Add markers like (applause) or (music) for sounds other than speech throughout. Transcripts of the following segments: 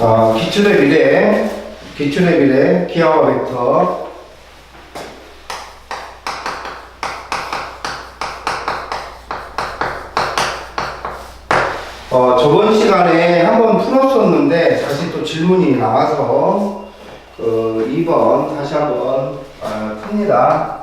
어, 기출의 미래, 기출의 미래, 기하와 벡터. 어, 저번 시간에 한번 풀었었는데 다시 또 질문이 나와서 그 2번 다시 한번 어, 풉니다.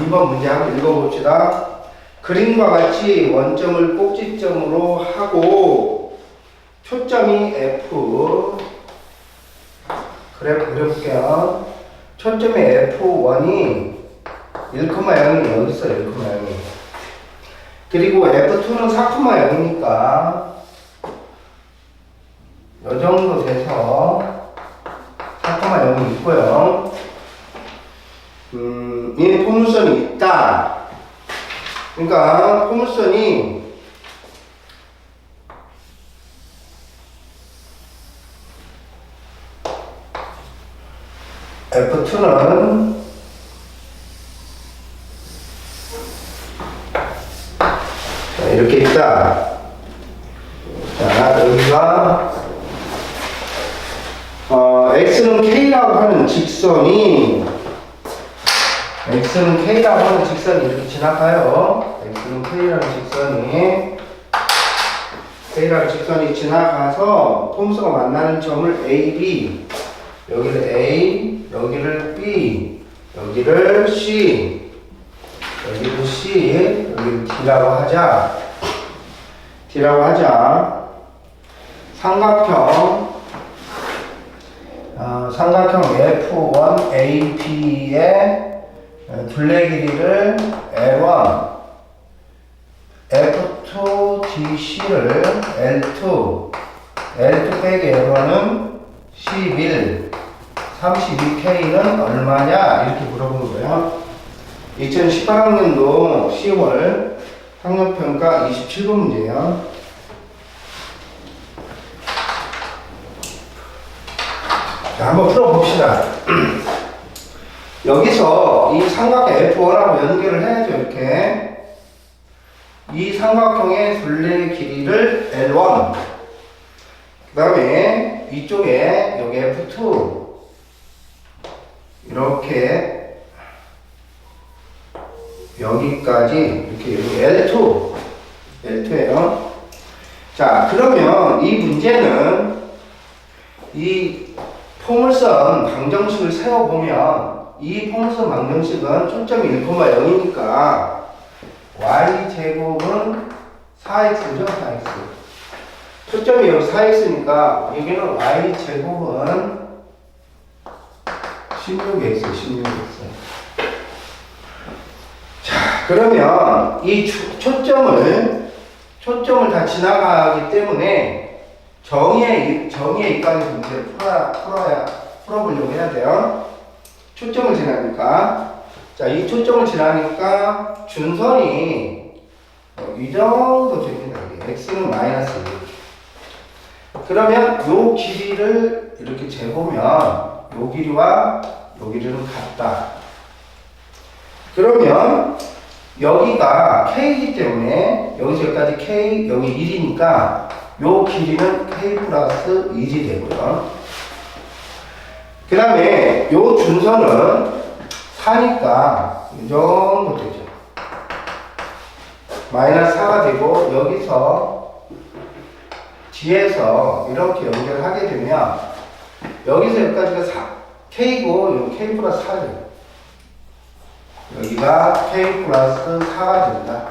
2번 문제 한번 읽어봅시다. 그림과 같이 원점을 꼭지점으로 하고 초점이 F 그래프 그려볼게요. 초점이 F1이 1,0이 여기 있어요. 1,0이 그리고 F2는 4,0이니까 이 정도 돼서 4,0이 있고요. 음, 이 포물선이 있다. 그러니까 포물선이 F2는 자, 이렇게 있다. 자, 여기가 어, X는 K라고 하는 직선이 X는 K라고 하는 직선이 이렇게 지나가요. X는 K라는 직선이 K라는 직선이 지나가서 폼수가 만나는 점을 A, B 여기를 A, 여기를 B, 여기를 C, 여기를 C, 여기를 D라고 하자. D라고 하자. 삼각형 어, 삼각형 F1 AP의 둘레 길이를 L1, F2 DC를 L2, L2 빼기 L1은 11, 32K는 얼마냐? 이렇게 물어보는 거예요. 2018학년도 10월 학력평가 27번 문제예요. 자, 한번 풀어봅시다. (clears throat) 여기서 이 삼각형 F1하고 연결을 해야죠, 이렇게. 이 삼각형의 둘레 길이를 L1. 그 다음에 이쪽에 여기 F2. 이렇게 여기까지 이렇게 여기 L2. L2예요. 자, 그러면 이 문제는 이 포물선 방정식을 세워보면 이 포물선 방정식은 초점이 1,0이니까 y제곱은 4x죠, 4x. 초점이 여기 4x니까 여기는 y제곱은 16x, 16x. 자, 그러면 이 초- 초점을, 초점을 다 지나가기 때문에 정의의, 입- 정의의 입각에서 문제를 풀어, 풀어야, 풀어보려고 해야 돼요. 초점을 지나니까. 자, 이 초점을 지나니까 준선이 어, 이 정도 됩니다. x는 마이너스 1. 그러면 요 길이를 이렇게 재보면 요 길이와 요 길이는 같다. 그러면 여기가 k이기 때문에 여기서 여기까지 k, 여기 1이니까 요 길이는 k 플러스 1이 되고요. 그 다음에 요 준선은 4니까 이 정도 되죠. 마이너스 4가 되고 여기서 뒤에서 이렇게 연결을 하게 되면 여기서 여기까지가 4, k고 요 k 플러스 4죠. 여기가 k 플러스 4가 된다.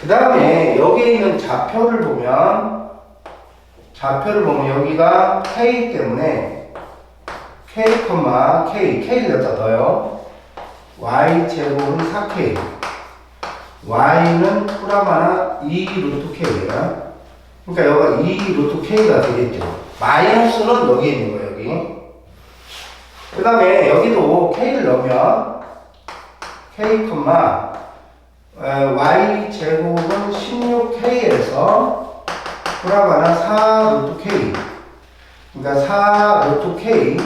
그 다음에 여기에 있는 좌표를 보면 좌표를 보면 여기가 k 때문에 k, k, k를 여기다 넣어요. y 제곱은 4k y는 프라마나 2 루트 k예요. 그러니까 여기가 2 루트 k가 되겠죠. 마이너스는 여기 있는 거예요, 여기. 그 다음에 여기도 k를 넣으면 k, y 제곱은 16k에서 프라바나 4 루트 k 그러니까 4 루트 k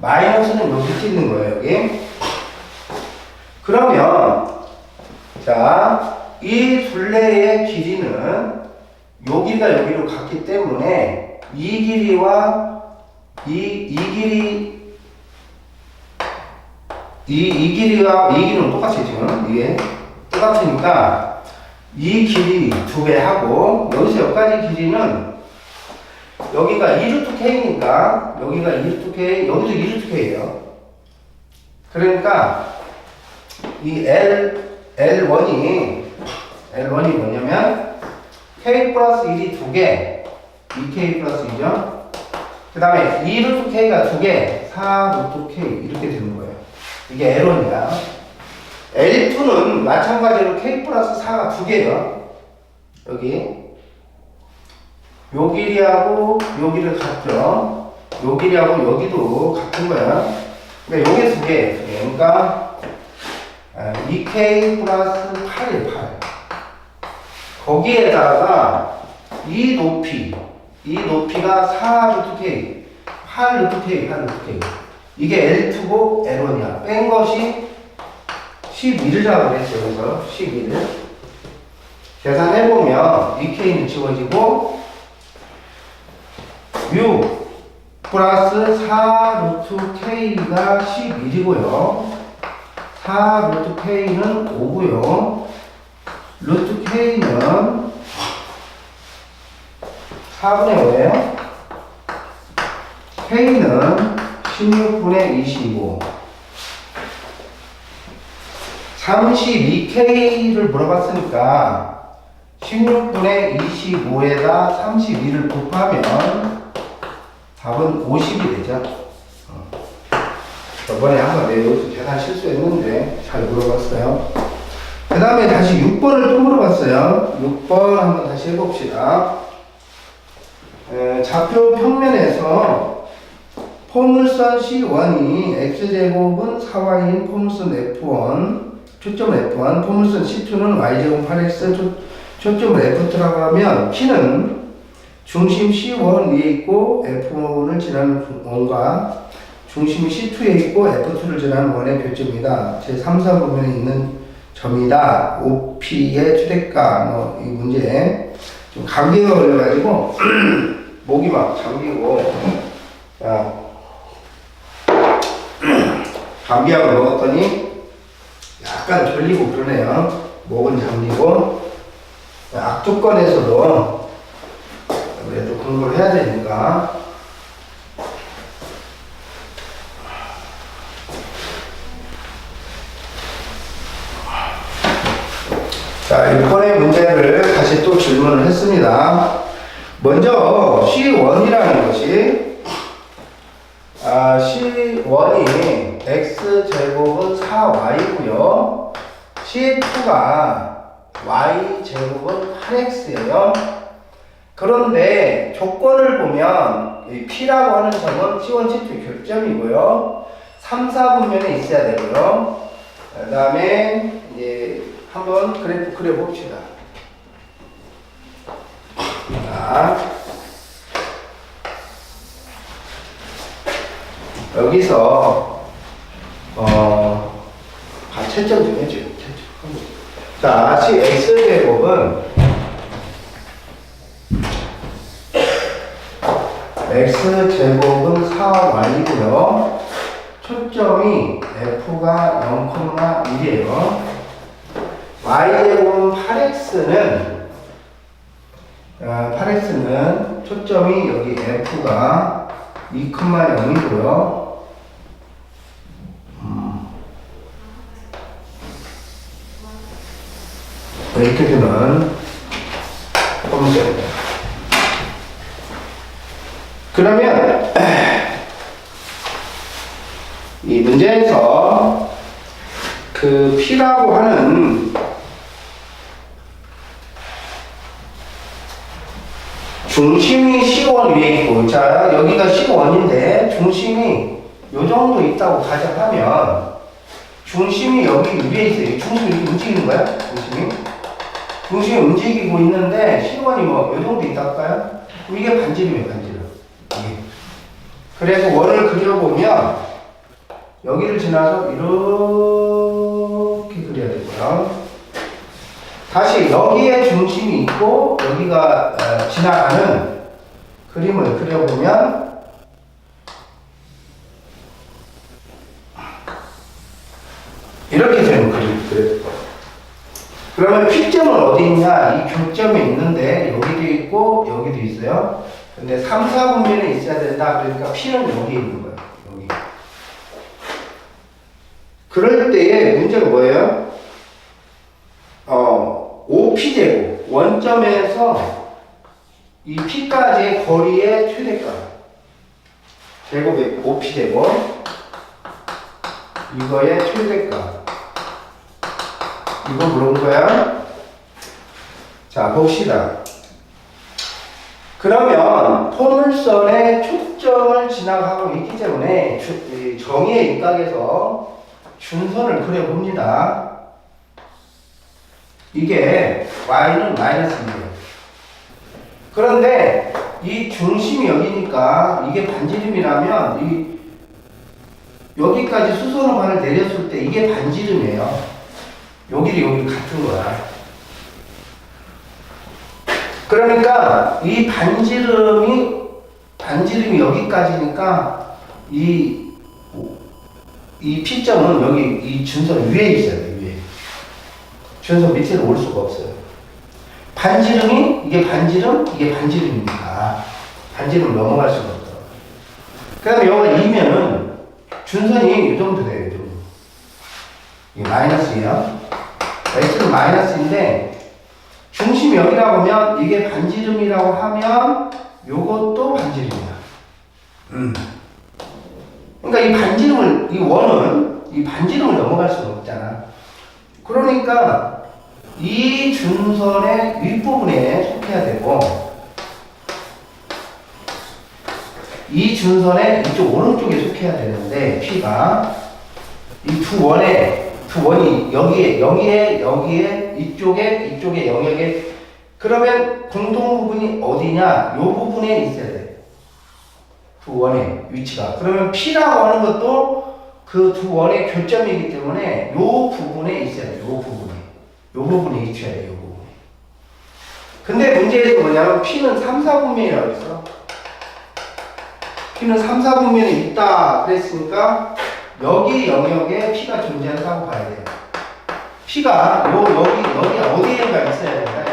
마이너스는 여기 찍는 거예요 여기 그러면 자 이 둘레의 길이는 여기가 여기로 갔기 때문에 이 길이와 이, 이 길이 이, 이 길이가 이 길이는 똑같이 지금 이게 똑같으니까 이 길이 두 배 하고 여기서 여기까지 길이는 여기가 2루트 K니까 여기가 2루트 K 여기도 2루트 K예요. 그러니까 이 L L1이 L1이 뭐냐면 K 플러스 1이 두 개, 2K 플러스 2죠. 그 다음에 2루트 K가 두 개, 4루트 K 이렇게 되는 거예요. 이게 L1이야. L2는 마찬가지로 K 플러스 4가 두 개예요. 여기. 요 길이하고 요 길이 같죠? 요 길이하고 여기도 같은 거야. 그러니까 요게 두 개. 그러니까 아, 2K 플러스 8이 8. 거기에다가 이 높이, 이 높이가 4 루트 K, 8 루트 K, 8 루트 K. 이게 L2고 L1이야. 뺀 것이 11이라고 그랬어요. 그래서 11. 계산해보면 2K는 지워지고 6 플러스 4 루트 K가 11이고요. 4 루트 K는 5고요. 루트 K는 4분의 5예요. K는 16분의 25. 32K를 물어봤으니까 16분의 25에다 32를 곱하면 답은 50이 되죠. 어. 저번에 한번 내 여기서 계산 실수했는데 잘 물어봤어요. 그 다음에 다시 6번을 또 물어봤어요. 6번 한번 다시 해봅시다. 에, 좌표 평면에서 포물선 C1이 X제곱은 4Y인 포물선 F1 초점 F1 포물선 C2는 Y제곱 8X 초, 초점 F2라고 하면 P는 중심 C1 위에 있고 F1을 지나는 원과 중심이 C2에 있고 F2를 지나는 원의 교점이다. 제 3, 4 부분에 있는 점이다. OP의 최대값 뭐, 이 문제 좀 감기가 걸려가지고 (clears throat) 목이 막 잠기고 야, (clears throat) 감기약을 먹었더니 약간 졸리고 그러네요. 목은 잠기고 악조건에서도 그래도 공부를 해야 되니까 자, 6번의 문제를 다시 또 질문을 했습니다. 먼저 C1이라는 것이 아, C1이 X제곱은 4Y고요. C2가 Y제곱은 8X예요. 그런데 조건을 보면 이 P라고 하는 점은 C1, C2 교점이고요. 3, 4분면에 있어야 되고요. 그 다음에 이제 한번 그래프 그려봅시다. 자, 여기서 어, 아, 채점 좀 해줘요. 채점. 자, 시 x 제곱은 x 제곱은 4y고요. 초점이 f가 0,1이에요. y제곱은 8x는 아, 8x는 초점이 여기 f가 2,0이고요. 이렇게 되면 포문제입니다. 그러면 (clears throat) 이 문제에서 그 P라고 하는 중심이 C1 위에 있고 자 여기가 C1인데 중심이 요 정도 있다고 가정하면 중심이 여기 위에 있어요. 중심이 움직이는 거야? 중심이? 중심이 움직이고 있는데 C1이 뭐 요 정도 있다고 할까요? 이게 반지름이에요, 반지름. 이게. 그래서 원을 그려보면 여기를 지나서 이렇게 그려야 되고요. 다시 여기에 중심이 있고 여기가 어, 지나가는 그림을 그려보면 이렇게 되는 그림 그려. 그러면 P점은 어디 있냐? 이 교점이 있는데 여기도 있고 여기도 있어요. 근데 3, 4분면에 있어야 된다. 그러니까 P는 여기 있는 거예요. 여기. 그럴 때에 문제가 뭐예요? 어, OP제곱 원점에서 이 P까지의 거리의 최대값. 제곱의 OP제곱 이거의 최대값. 이거 물어본 거야? 자 봅시다. 그러면 포물선의 초점을 지나가고 있기 때문에 정의의 입각에서 준선을 그려봅니다 이게 y는 마이너스입니다. 그런데 이 중심이 여기니까 이게 반지름이라면 이 여기까지 수선호 반을 내렸을 때 이게 반지름이에요. 여기를 여기 같은 거야. 그러니까 이 반지름이 반지름이 여기까지니까 이 이 P점은 여기 이 준선 위에 있어야 준선 밑으로 올 수가 없어요. 반지름이 이게 반지름 이게 반지름입니다. 반지름 넘어갈 수가 없어. 그다음에 여기가 2면은 준선이 이 정도 돼요. 이 정도. 이게 마이너스예요. x는 마이너스인데 중심이 여기라고 하면 이게 반지름이라고 하면 요것도 반지름이야. 음. 그러니까 이 반지름을 이 원은 이 반지름을 넘어갈 수가 없잖아. 그러니까 이 준선의 윗부분에 속해야 되고 이 준선의 이쪽 오른쪽에 속해야 되는데 P가 이 두 원에 두 원이 여기에 여기에 여기에 이쪽에 이쪽에 영역에 그러면 공통 부분이 어디냐? 요 부분에 있어야 돼. 두 원의 위치가. 그러면 P라고 하는 것도 그 두 원의 교점이기 때문에 요 부분에 있어야 돼. 요 부분에. 요 위치해야 돼. 요. 근데 문제에서 뭐냐면 P는 3, 4분면이라고 했어. P는 3, 4분면에 있다 그랬으니까 여기 영역에 P가 존재한다고 봐야 돼요. P가 요 여기 여기 어디에가 있어야 된다.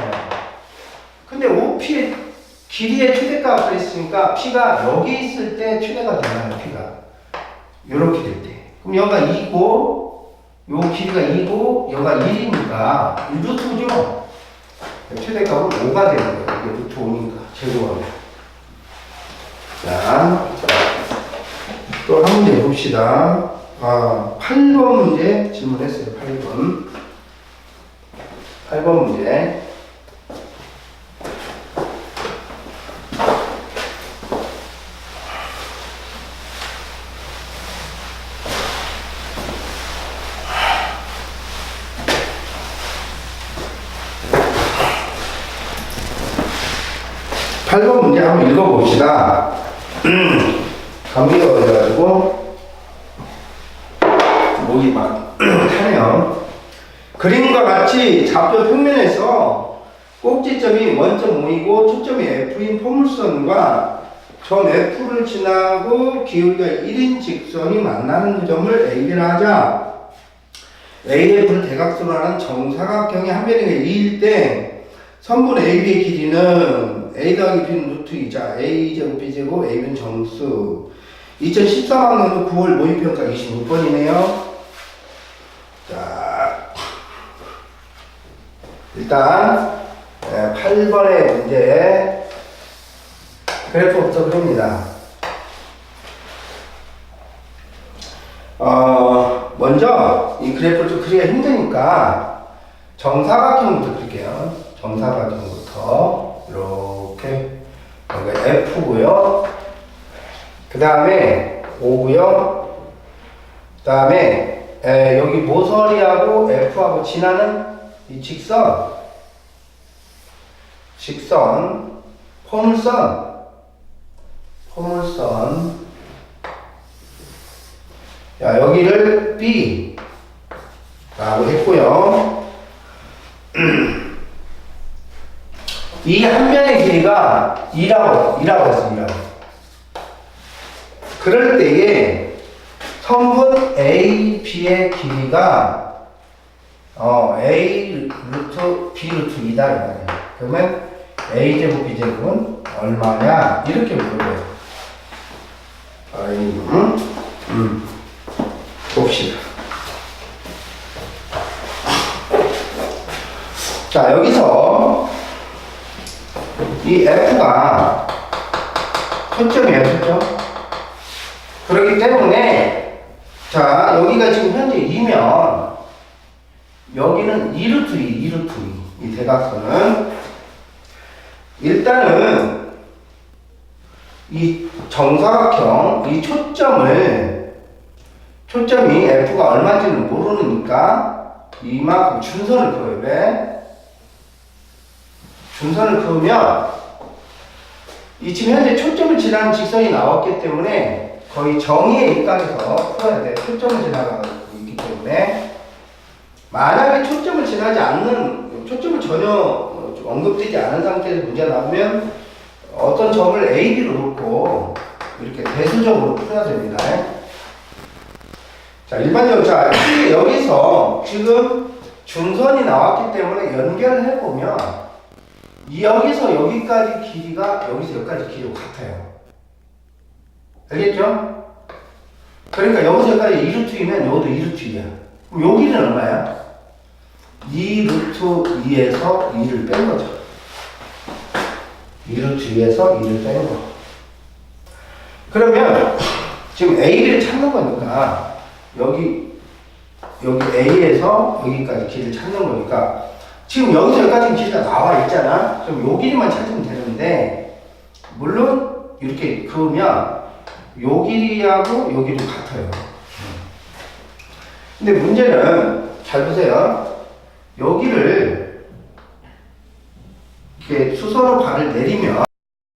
근데 OP의 길이의 최대값을 했으니까 P가 여기 있을 때 최대가 되나요? P가 이렇게 될 때. 그럼 여기가 2고 요 길이가 2고 여기가 1이니까 루트죠. 최대값은 5가 되는 거예요. 이게 루트 5니까 제곱하면. 자, 또 한 문제 봅시다. 아, 8번 문제 질문했어요. 8번. 8번 문제. 팔번 문제 한번 읽어봅시다. (clears throat) 감기가 걸려가지고 목이 막 (clears throat) 타네요. 그림과 같이 좌표 평면에서 꼭지점이 원점 O이고 초점이 F인 포물선과 점 F를 지나고 기울기가 1인 직선이 만나는 그 점을 A라 하자. AF를 대각선으로 하는 정사각형의 한 변이가 2일 때 선분 AB의 길이는 A 더하기 B는 루트 2자 A 제곱 B 제곱 A는 정수. 2013학년도 9월 모의평가 26번이네요. 자. 일단 8번의 문제. 그래프부터 그립니다. 어, 먼저 이 그래프를 좀 그리기가 힘드니까 정사각형부터 그릴게요. 정사각형부터. 이렇게 여기가 F고요. 그 다음에 O고요. 그 다음에 여기 모서리하고 F하고 지나는 이 직선 직선 포물선 포물선 자, 여기를 B 라고 했고요. (clears throat) 이한 변의 길이가 2라고, 2라고 했어, 2라고. 그럴 때에 성분 A, B의 길이가 어, A 루트 B 루트 2다 이거예요. 그러면 A 제곱 B 제곱은 얼마냐 이렇게 물어요. 아이, 음, 음, 봅시다. 자 여기서 이 F가 초점이에요, 초점. 그렇기 때문에 자 여기가 지금 현재 2면 여기는 2루트 2, 2루트 2. 이 대각선은 일단은 이 정사각형 이 초점을 초점이 F가 얼마인지는 모르니까 이만큼 준선을 그어요. 왜? 준선을 그으면 이 지금 현재 초점을 지나는 직선이 나왔기 때문에 거의 정의의 입각에서 풀어야 돼. 초점을 지나가고 있기 때문에 만약에 초점을 지나지 않는 초점을 전혀 어, 언급되지 않은 상태에서 문제가 나오면 어떤 점을 A, B로 놓고 이렇게 대수적으로 풀어야 됩니다. 자, 일반적으로 자, 이- 여기서 지금 중선이 나왔기 때문에 연결해 보면 여기서 여기까지 길이가 여기서 여기까지 길이가 같아요. 알겠죠? 그러니까 여기서 여기까지 2루트이면 여기도 2루트이야. 그럼 여기는 얼마야? 2루트 2에서 2를 뺀 거죠. 2루트 2에서 2를 뺀 거. 그러면 지금 A를 찾는 거니까 여기 여기 A에서 여기까지 길을 찾는 거니까 지금 여기서 여기까지 길이가 나와 있잖아. 그럼 요 길이만 찾으면 되는데 물론 이렇게 그으면 요 길이하고 요 길이 같아요. 근데 문제는 잘 보세요. 여기를 이렇게 수선으로 발을 내리면